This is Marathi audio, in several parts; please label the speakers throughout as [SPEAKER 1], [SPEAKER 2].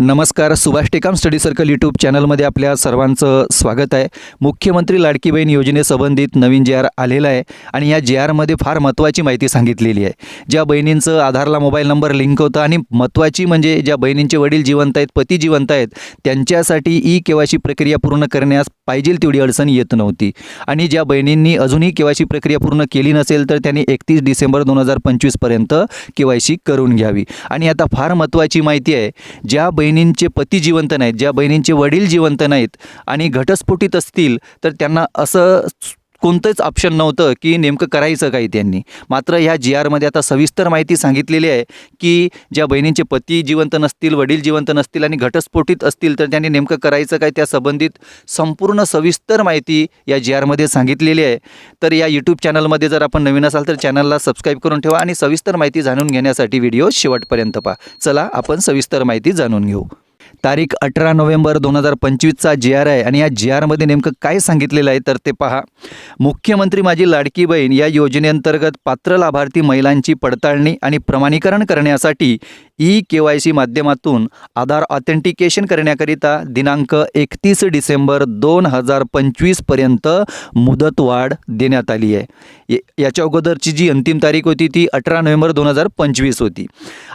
[SPEAKER 1] नमस्कार Subhash Tekam study circle YouTube चॅनलमध्ये आपल्या सर्वांचं स्वागत आहे. मुख्यमंत्री लाडकी बहीण योजनेसंबंधित नवीन जे आर आलेला आहे आणि या जे आरमध्ये फार महत्त्वाची माहिती सांगितलेली आहे. ज्या बहिणींचं आधारला मोबाईल नंबर लिंक होतं आणि महत्त्वाची म्हणजे ज्या बहिणींचे वडील जिवंत आहेत पती जिवंत आहेत त्यांच्यासाठी ई केवायसी प्रक्रिया पूर्ण करण्यास पाहिजे तेवढी अडचण येत नव्हती. आणि ज्या बहिणींनी अजूनही केवायसी प्रक्रिया पूर्ण केली नसेल तर त्यांनी एकतीस डिसेंबर दोन हजार पंचवीसपर्यंत केवायसी करून घ्यावी. आणि आता फार महत्त्वाची माहिती आहे ज्या बहिणींचे पती जिवंत नाहीत ज्या बहिणींचे वडील जिवंत नाहीत आणि घटस्फोटीत असतील तर त्यांना असं कोणतंच ऑप्शन नव्हतं की नेमकं करायचं काही त्यांनी. मात्र ह्या जी आरमध्ये आता सविस्तर माहिती सांगितलेली आहे की ज्या बहिणींचे पती जिवंत नसतील वडील जिवंत नसतील आणि घटस्फोटीत असतील तर त्यांनी नेमकं करायचं काय त्या संबंधित संपूर्ण सविस्तर माहिती या जी आरमध्ये सांगितलेली आहे. तर या यूट्यूब चॅनलमध्ये जर आपण नवीन असाल तर चॅनलला सबस्क्राईब करून ठेवा आणि सविस्तर माहिती जाणून घेण्यासाठी व्हिडिओ शेवटपर्यंत पहा. चला आपण सविस्तर माहिती जाणून घेऊ. तारीख अठरा नोव्हेंबर दोन हजार पंचवीसचा जी आर आहे. आणि या जी आरमध्ये नेमकं काय सांगितलेलं आहे तर ते पहा. मुख्यमंत्री माझी लाडकी बहीण या योजनेअंतर्गत पात्र लाभार्थी महिलांची पडताळणी आणि प्रमाणीकरण करण्यासाठी ई के वाय सी माध्यमातून आधार ऑथेंटिकेशन करण्याकरिता दिनांक एकतीस डिसेंबर दोन हजार पंचवीसपर्यंत मुदतवाढ देण्यात आली आहे. या- याच्या अगोदरची जी अंतिम तारीख होती ती अठरा नोव्हेंबर दोन हजार पंचवीस होती.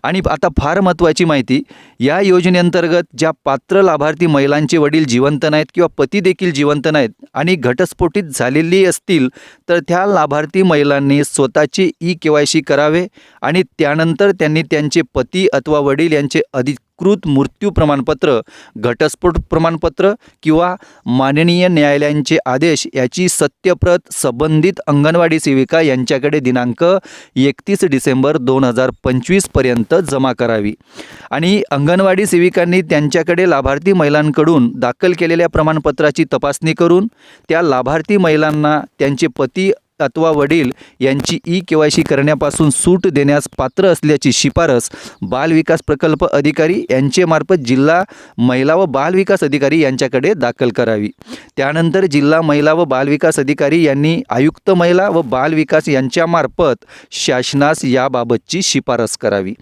[SPEAKER 1] आणि आता फार महत्त्वाची माहिती या योजनेअंतर्गत ज्या पात्र लाभार्थी महिलांचे वडील जिवंत नाहीत किंवा पती देखील जिवंत नाहीत आणि घटस्फोटीत झालेली असतील तर त्या लाभार्थी महिलांनी स्वतःची ई के वाय सी करावे आणि त्यानंतर त्यांनी त्यांचे पती अथवा वडील यांचे अधिक अधिकृत मृत्यू प्रमाणपत्र घटस्फोट प्रमाणपत्र किंवा माननीय न्यायालयांचे आदेश याची सत्यप्रत संबंधित अंगणवाडी सेविका यांच्याकडे दिनांक एकतीस डिसेंबर दोन हजार पंचवीसपर्यंत जमा करावी. आणि अंगणवाडी सेविकांनी त्यांच्याकडे लाभार्थी महिलांकडून दाखल केलेल्या प्रमाणपत्राची तपासणी करून त्या लाभार्थी महिलांना त्यांचे पती अथवा वडील यांची ई के वाय सी करण्यापासून सूट देण्यास पात्र असल्याची शिफारस बालविकास प्रकल्प अधिकारी यांचेमार्फत जिल्हा महिला व बालविकास अधिकारी यांच्याकडे दाखल करावी. त्यानंतर जिल्हा महिला व बालविकास अधिकारी यांनी आयुक्त महिला व बालविकास यांच्यामार्फत शासनास याबाबतची शिफारस करावी.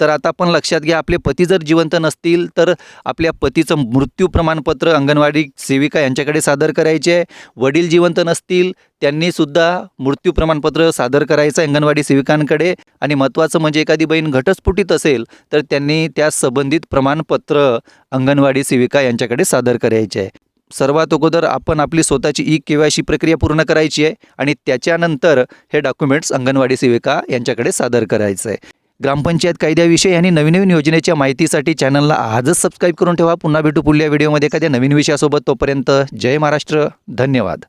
[SPEAKER 1] तर आता आपण लक्षात घ्या आपले पती जर जिवंत नसतील तर आपल्या पतीचं मृत्यू प्रमाणपत्र अंगणवाडी सेविका यांच्याकडे सादर करायचे आहे. वडील जिवंत नसतील त्यांनीसुद्धा मृत्यू प्रमाणपत्र सादर करायचं आहे अंगणवाडी सेविकांकडे. आणि महत्त्वाचं म्हणजे एखादी बहीण घटस्फुटीत असेल तर त्यांनी त्या संबंधित प्रमाणपत्र अंगणवाडी सेविका यांच्याकडे सादर करायचे आहे. सर्वात अगोदर आपण आपली स्वतःची ई के वाय सी प्रक्रिया पूर्ण करायची आहे. आणि त्याच्यानंतर हे डॉक्युमेंट्स अंगणवाडी सेविका यांच्याकडे सादर करायचं आहे. ग्रामपंचायत कायद्याविषयी आणि नवीन नवीन योजनेच्या माहितीसाठी चॅनलला आजच सबस्क्राईब करून ठेवा. पुन्हा भेटू पुढल्या व्हिडिओमध्ये एखाद्या नवीन विषयासोबत तोपर्यंत जय महाराष्ट्र. धन्यवाद.